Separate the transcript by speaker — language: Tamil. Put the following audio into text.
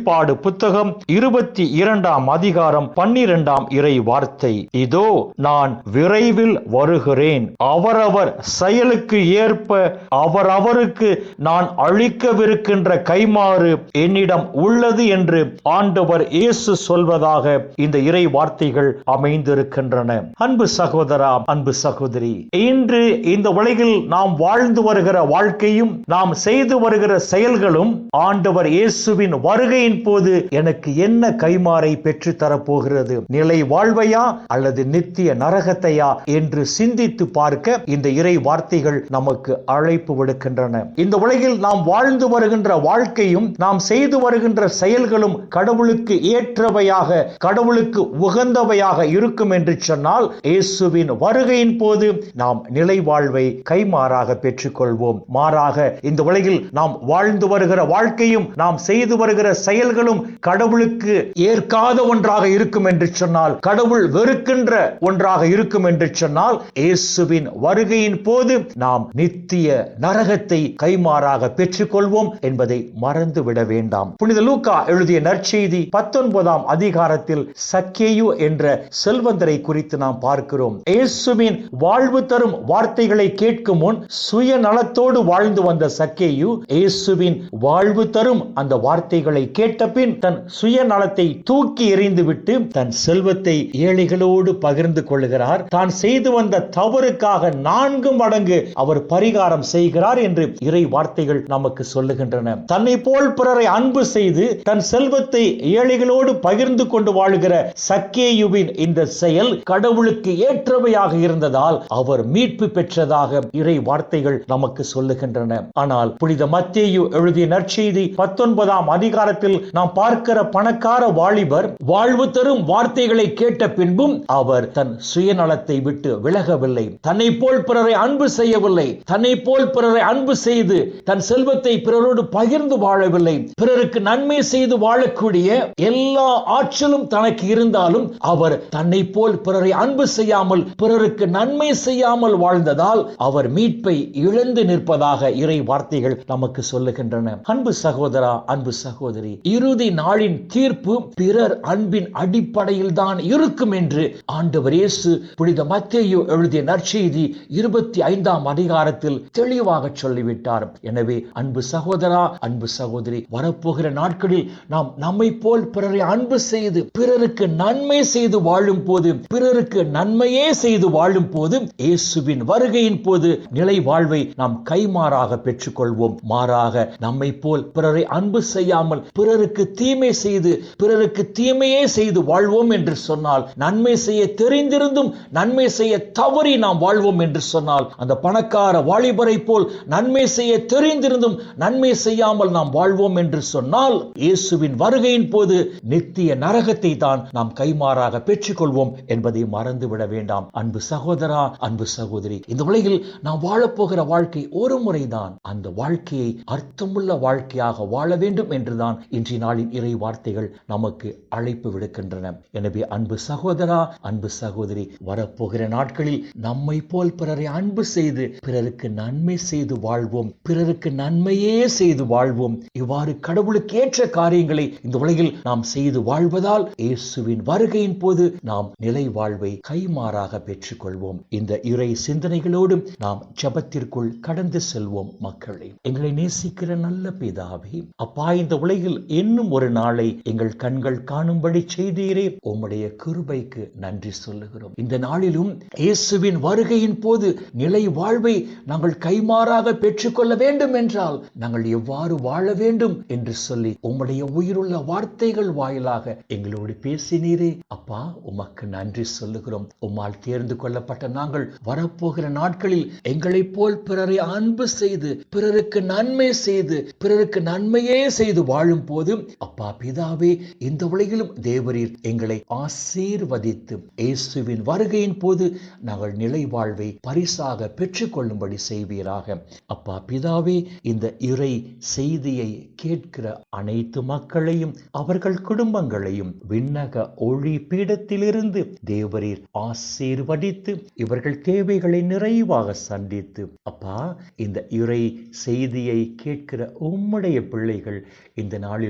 Speaker 1: வெளிப்பாடு புத்தகம் இருபத்தி இரண்டாம் அதிகாரம் பன்னிரெண்டாம் இறை வார்த்தை. இதோ நான் விரைவில் வருகிறேன். அவரவர் செயலுக்கு ஏற்ப அவரவருக்கு நான் அழிக்கவிருக்கின்ற கைமாறு என்னிடம் உள்ளது என்று ஆண்டவர் இயேசு சொல்வதாக இந்த இறை வார்த்தைகள் அமைந்திருக்கின்றன. அன்பு சகோதரா அன்பு சகோதரி இன்று இந்த உலகில் நாம் வாழ்ந்து வருகிற வாழ்க்கையும் நாம் செய்து வருகிற செயல்களும் ஆண்டவர் இயேசுவின் வருகையின் போது? எனக்கு என்ன கைமாறை பெற்று தரப்போகிறது? நிலை வாழ்வையா அல்லது நித்திய நரகத்தையா என்று சிந்தித்து பார்க்க இந்த இறை வார்த்தைகள் நமக்கு அழைப்பு விடுக்கின்றன. இந்த உலகில் நாம் வாழ்ந்து வருகின்ற வாழ்க்கையும் நாம் செய்து வருகின்ற செயல்களும் கடவுளுக்கு ஏற்றவையாக கடவுளுக்கு உகந்தவையாக இருக்கும் என்று சொன்னால் இயேசுவின் வருகையின் போது நாம் நிலை வாழ்வை கைமாறாக பெற்றுக்கொள்வோம். மாறாக இந்த உலகில் நாம் வாழ்ந்து வருகிற வாழ்க்கையும் நாம் செய்து வருகிற செயல் செயல்களும் கடவுளுக்கு ஏற்காத ஒன்றாக இருக்கும் என்று சொன்னால் கடவுள் வெறுக்கின்ற ஒன்றாக இருக்கும் என்று சொன்னால் இயேசுவின் வருகையின் போது நாம் நித்திய நரகத்தை கைமாறாக பெற்றுக்கொள்வோம் என்பதை மறந்து விட வேண்டாம். புனித லூக்கா எழுதிய நற்செய்தி பத்தொன்பதாம் அதிகாரத்தில் சக்கேயு என்ற செல்வந்தரை குறித்து நாம் பார்க்கிறோம். இயேசுவின் வாழ்வு தரும் வார்த்தைகளை கேட்கும் முன் சுயநலத்தோடு வாழ்ந்து வந்த சக்கேயு இயேசுவின் வாழ்வு தரும் அந்த வார்த்தைகளை கேட்டு கேட்ட பின் தன் சுயநலத்தை தூக்கி எறிந்துவிட்டு தன் செல்வத்தை ஏழைகளோடு பகிர்ந்து கொள்கிறார் தான் செய்து வந்த தவறுக்காக நான்கு மடங்கு அவர் பரிகாரம் செய்கிறார் என்று இறை வார்த்தைகள் நமக்கு சொல்லுகின்றன. தன்னை போல் பிறரை அன்பு செய்து தன் செல்வத்தை ஏழைகளோடு பகிர்ந்து கொண்டு வாழ்கிற சக்கேயுவின் இந்த செயல் கடவுளுக்கு ஏற்றவையாக இருந்ததால் அவர் மீட்பு பெற்றதாக இறை வார்த்தைகள் நமக்கு சொல்லுகின்றன. ஆனால் புனித மத்தேயு எழுதிய நற்செய்தி பத்தொன்பதாம் அதிகாரத்தில் நாம் பார்க்கிற பணக்கார வாலிபர் வாழ்வு தரும் வார்த்தைகளை கேட்ட பின்பும் அவர் தன் சுயநலத்தை விட்டு விலகவில்லை. தன்னை போல் பிறரை அன்பு செய்யவில்லை. தன்னை போல் பிறரை அன்பு செய்து தன் செல்வத்தை பிறரோடு பகிர்ந்து வாழவில்லை. பிறருக்கு நன்மை செய்து வாழக்கூடிய எல்லா ஆற்றலும் தனக்கு இருந்தாலும் அவர் தன்னை போல் பிறரை அன்பு செய்யாமல் பிறருக்கு நன்மை செய்யாமல் வாழ்ந்ததால் அவர் மீட்பை இழந்து நிற்பதாக இறை வார்த்தைகள் நமக்கு சொல்லுகின்றன. அன்பு சகோதரா அன்பு சகோதரி இறுதி நாளின் தீர்ப்பு பிறர் அன்பின் அடிப்படையில் தான் இருக்கும் என்று ஆண்டவர் இயேசு புனித மத்தேயு எழுதிய நற்செய்தி இருபத்தி ஐந்தாம் அதிகாரத்தில் தெளிவாக சொல்லிவிட்டார். எனவே அன்பு சகோதரா அன்பு சகோதரி வரப்போகிற நாட்களில் நாம் நம்மை போல் பிறரை அன்பு செய்து பிறருக்கு நன்மை செய்து வாழும் போது பிறருக்கு நன்மையே செய்து வாழும் போது இயேசுவின் வருகையின் போது நிலை வாழ்வை நாம் கைமாறாக பெற்றுக்கொள்வோம். மாறாக நம்மை போல் பிறரை அன்பு செய்யாமல் பிறர் பிறருக்கு தீமை செய்து பிறருக்கு தீமையே செய்து வாழ்வோம் என்று சொன்னால் நன்மை செய்ய தெரிந்திருந்தும் நன்மை செய்ய தவறி நாம் வாழ்வோம் என்று சொன்னால் அந்த பணக்கார வாலிபரை போல் நன்மை செய்ய தெரிந்திருந்தும் நன்மை செய்யாமல் நாம் வாழ்வோம் என்று சொன்னால் இயேசுவின் வருகையின் போது நித்திய நரகத்தை தான் நாம் கைமாறாக பெற்றுக்கொள்வோம் என்பதை மறந்துவிட வேண்டாம். அன்பு சகோதரா அன்பு சகோதரி இந்த உலகில் நாம் வாழப்போகிற வாழ்க்கை ஒரு முறைதான். அந்த வாழ்க்கையை அர்த்தமுள்ள வாழ்க்கையாக வாழ வேண்டும் என்றுதான் இன்றைய நாளின் இறை வார்த்தைகள் நமக்கு அழைப்பு விடுக்கின்றன. எனவே அன்பு சகோதரா அன்பு சகோதரி வரப்போகிற நாட்களில் நம்மை போல் பிறரை அன்பு செய்து பிறருக்கு நன்மை செய்து வாழ்வோம். பிறருக்கு நன்மையே செய்து வாழ்வோம். இவ்வாறு கடவுளுக்கு ஏற்ற காரியங்களை இந்த உலகில் நாம் செய்து வாழ்வதால் இயேசுவின் வருகையின் போது நாம் நிலை வாழ்வை கைமாறாக பெற்றுக்கொள்வோம். இந்த இறை சிந்தனைகளோடு நாம் ஜபத்திற்குள் கடந்து செல்வோம் மக்களை. எங்களை நேசிக்கிற நல்ல பிதாவே அப்பா இந்த உலகில் இன்னும் ஒரு நாளை எங்கள் கண்கள் காணும்படி செய்தீரே. உம்முடைய கிருபைக்கு நன்றி சொல்லுகிறோம். இந்த நாளிலும் இயேசுவின் வருகையின் போது நிலை வாழ்வை நாங்கள் கைமாறாக பெற்றுக்கொள்ள வேண்டும் என்றால் நாங்கள் எவ்வாறு வாழ வேண்டும் என்று சொல்லி உம்முடைய உயிருள்ள வார்த்தைகள் வாயிலாக எங்களோடு பேசினீரே. அப்பா உமக்கு நன்றி சொல்லுகிறோம். உம்மால் தேர்ந்து கொள்ளப்பட்ட நாங்கள் வரப்போகிற நாட்களில் எங்களைப் போல் பிறரை அன்பு செய்து பிறருக்கு நன்மை செய்து பிறருக்கு நன்மையே செய்து வாழும் போது போது அப்பா பிதாவே இந்த உலகிலும் தேவரீர் எங்களை ஆசீர்வதித்து இயேசுவின் வருகையின் போது நாங்கள் நிலை வாழ்வை பரிசாக பெற்றுக்கொள்ளும்படி செய்வீராக. அப்பா பிதாவே இந்த இறை செய்தியை கேட்கிற அனைத்து மக்களையும் அவர்கள் குடும்பங்களையும் விண்ணக ஒளி பீடத்திலிருந்து தேவரீர் ஆசீர்வதித்து இவர்கள் தேவைகளை நிறைவாக சந்தித்து அப்பா இந்த இறை செய்தியை கேட்கிற உம்முடைய பிள்ளைகள் இந்த நாளில்